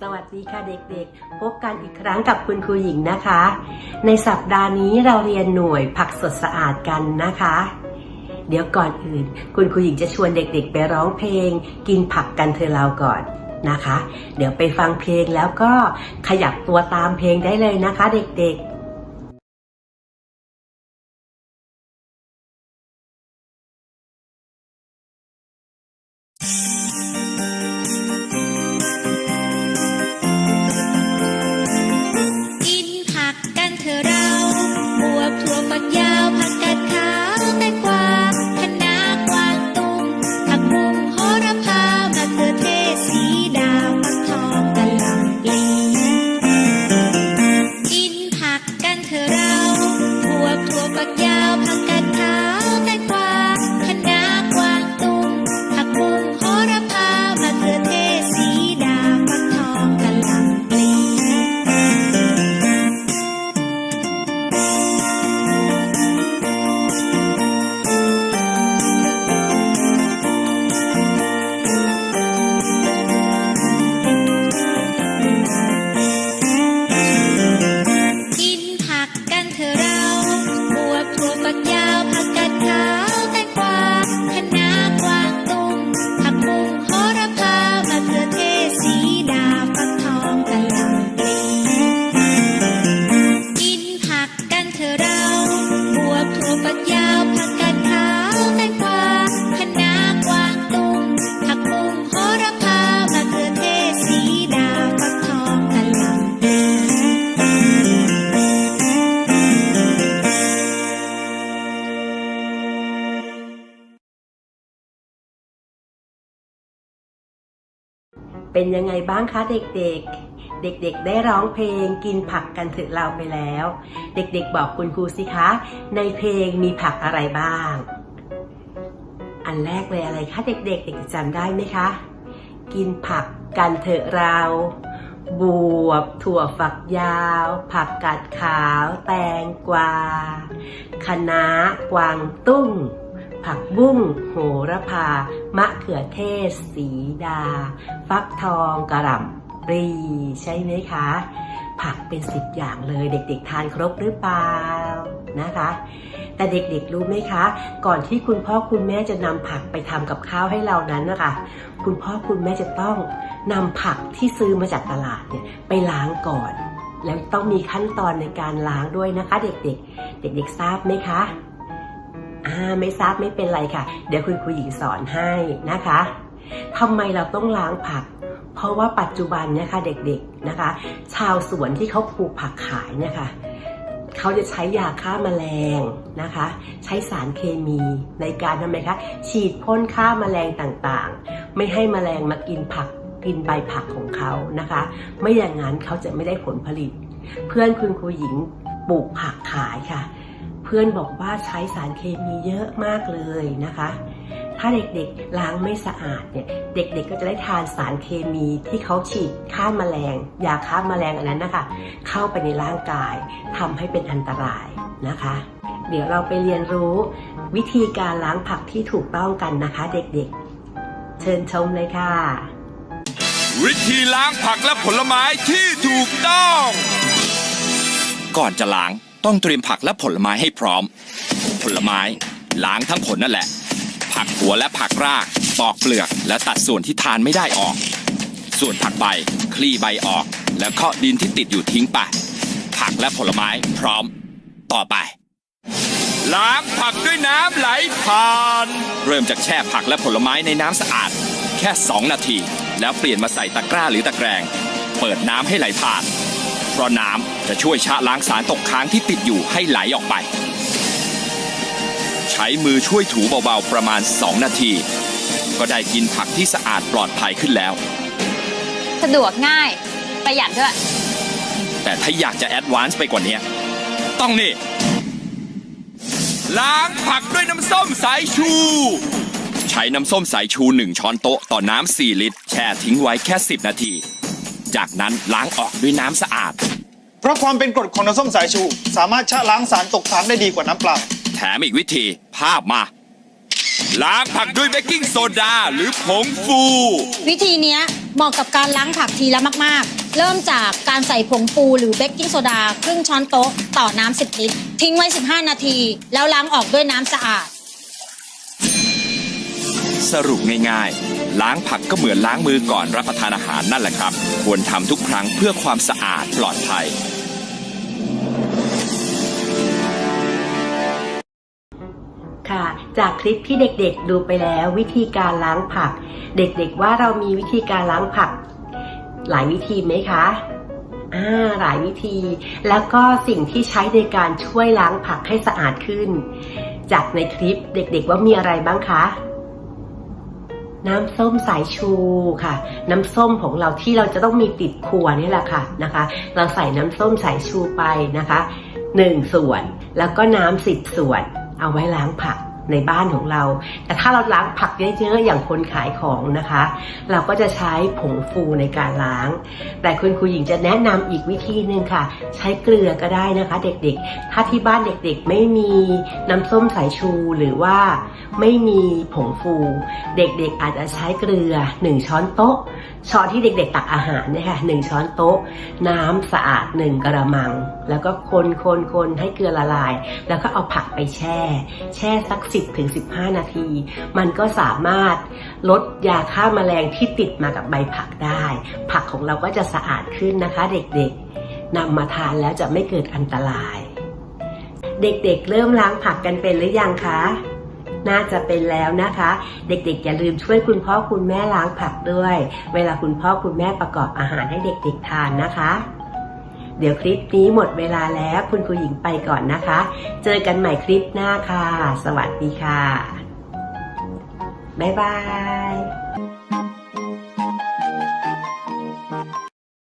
สวัสดีค่ะเด็กๆ พบกันอีกครั้งกับคุณครูหญิงนะคะ ในสัปดาห์นี้เราเรียนหน่วยผักสดสะอาดกันนะคะ เดี๋ยวก่อนอื่น คุณครูหญิงจะชวนเด็กๆ ไปร้องเพลง กินผักกันเธอเราก่อนนะคะ เดี๋ยวไปฟังเพลงแล้วก็ขยับตัวตามเพลงได้เลยนะคะ เด็กๆ ถั่วฝักยาวผ เป็นยังไงบ้างคะเด็กๆ เด็กๆ ได้ร้องเพลงกินผักกันเถอะเราไปแล้ว เด็กๆ บอกคุณครูสิคะ ในเพลงมีผักอะไรบ้าง อันแรกเลยอะไรคะเด็กๆ เด็กๆจำได้ไหมคะ กินผักกันเถอะเรา บวบ ถั่วฝักยาว ผักกาดขาว แตงกวาคะน้ากวางตุ้ง ผักบุ้งโหระพา มะเขือเทศ สีดา ฟักทองกระหล่ำปลีใช่ไหมคะ ผักเป็นสิบอย่างเลยเด็กๆ ทานครบหรือเปล่านะคะ แต่เด็กๆรู้ไหมคะ ก่อนที่คุณพ่อคุณแม่จะนำผักไปทำกับข้าวให้เรานั้นนะคะคุณพ่อคุณแม่จะต้องนำผักที่ซื้อมาจากตลาดเนี่ยไปล้างก่อนแล้วต้องมีขั้นตอนในการล้างด้วยนะคะ เด็กๆ เด็กๆทราบไหมคะ อ่าไม่ทราบไม่เป็นไรค่ะ เดี๋ยวคุณครูหญิงสอนให้นะคะทำไมเราต้องล้างผัก เพราะว่าปัจจุบันเนี่ยค่ะเด็กๆนะคะ ชาวสวนที่เขาปลูกผักขายเนี่ยค่ะเขาจะใช้ยาฆ่าแมลงนะคะ ใช้สารเคมีในการทำไมคะฉีดพ่นฆ่าแมลงต่างๆ ไม่ให้แมลงมากินผักกินใบผักของเขานะคะ ไม่อย่างนั้นเขาจะไม่ได้ผลผลิต เพื่อนคุณครูหญิงปลูกผักขายค่ะ เพื่อนบอกว่าใช้สารเคมีเยอะมากเลยนะคะ ถ้าเด็กๆล้างไม่สะอาดเนี่ยเด็กๆก็จะได้ทานสารเคมีที่เขาฉีดฆ่าแมลงยาฆ่าแมลงอันนั้นนะคะ เข้าไปในร่างกายทำให้เป็นอันตรายนะคะ เดี๋ยวเราไปเรียนรู้วิธีการล้างผักที่ถูกต้องกันนะคะ เด็กๆ เชิญชมเลยค่ะ วิธีล้างผักและผลไม้ที่ถูกต้อง ก่อนจะล้าง ต้องเตรียมผักและผลไม้ให้พร้อม ผลไม้ล้างทั้งผลนั่นแหละ ผักหัวและผักราก ปอกเปลือกและตัดส่วนที่ทานไม่ได้ออก ส่วนผักใบ คลี่ใบออก แล้วเคาะดินที่ติดอยู่ทิ้งไป ผักและผลไม้พร้อม ต่อไป ล้างผักด้วยน้ำไหลผ่าน เริ่มจากแช่ผักและผลไม้ในน้ำสะอาด แค่ 2 นาที แล้วเปลี่ยนมาใส่ตะกร้าหรือตะแกรง เปิดน้ำให้ไหลผ่าน เพราะน้ำ จะช่วยชะล้างสารตกค้างที่ติดอยู่ให้ไหลออกไป ใช้มือช่วยถูเบาๆประมาณ 2 นาที ก็ได้กินผักที่สะอาดปลอดภัยขึ้นแล้ว สะดวกง่ายประหยัดด้วย แต่ถ้าอยากจะแอดวานซ์ไปกว่านี้ต้องนี่ ล้างผักด้วยน้ำส้มสายชู ใช้น้ำส้มสายชู 1 ช้อนโต๊ะต่อน้ำ4ลิตร แช่ทิ้งไว้แค่ 10 นาที จากนั้นล้างออกด้วยน้ำสะอาด เพราะความเป็นกรดของน้ำส้มสายชู สามารถชะล้างสารตกค้างได้ดีกว่าน้ำเปล่า แถมอีกวิธีภาพมา ล้างผักด้วยเบกกิ้งโซดาหรือผงฟู วิธีเนี้ยเหมาะกับการล้างผักทีละมาก ๆ เริ่มจากการใส่ผงฟูหรือเบกกิ้งโซดา ครึ่งช้อนโต๊ะต่อน้ำ10ลิตร ทิ้งไว้ 15 นาที แล้วล้างออกด้วยน้ำสะอาด สรุปง่ายๆ ล้างผักก็เหมือนล้างมือก่อนรับประทานอาหารนั่นแหละครับ ควรทำทุกครั้งเพื่อความสะอาดปลอดภัย ค่ะ จากคลิปที่เด็กๆ ดูไปแล้ววิธีการล้างผัก เด็กๆว่าเรามีวิธีการล้างผัก หลายวิธีไหมคะอ่าหลายวิธี แล้วก็สิ่งที่ใช้ในการช่วยล้างผักให้สะอาดขึ้น จากในคลิปเด็กๆว่ามีอะไรบ้างคะ น้ำส้มสายชูค่ะ น้ำส้มของเราที่เราจะต้องมีติดครัวนี่แหละค่ะนะคะ เราใส่น้ำส้มสายชูไปนะคะหนึ่งส่วนแล้วก็น้ำสิบส่วน เอาไว้ล้างผัก ในบ้านของเรา แต่ถ้าเราล้างผักเยอะๆอย่างคนขายของนะคะ เราก็จะใช้ผงฟูในการล้าง แต่คุณครูหญิงจะแนะนำอีกวิธีหนึ่งค่ะ ใช้เกลือก็ได้นะคะ เด็กๆ ถ้าที่บ้านเด็กๆ ไม่มีน้ำส้มสายชูหรือว่าไม่มีผงฟู เด็กๆอาจจะใช้เกลือ 1 ช้อนโต๊ะ ช้อนที่เด็กๆตักอาหารเนี่ยค่ะหนึ่งช้อนโต๊ะ น้ำสะอาดหนึ่งกระมัง แล้วก็คนคนคนให้เกลือละลาย แล้วก็เอาผักไปแช่ แช่สัก 10ถึง15 นาที มันก็สามารถลดยาฆ่าแมลงที่ติดมากับใบผักได้ ผักของเราก็จะสะอาดขึ้นนะคะ เด็กๆนำมาทานแล้วจะไม่เกิดอันตราย เด็กๆเริ่มล้างผักกันเป็นหรือยังคะ น่าจะเป็นแล้วนะคะ เด็กๆ อย่าลืมช่วยคุณพ่อคุณแม่ล้างผักด้วย เวลาคุณพ่อคุณแม่ประกอบอาหารให้เด็กๆทานนะคะ เดี๋ยวคลิปนี้หมดเวลาแล้วคุณครูหญิงไปก่อนนะคะ เจอกันใหม่คลิปหน้าค่ะ สวัสดีค่ะ บ๊ายบาย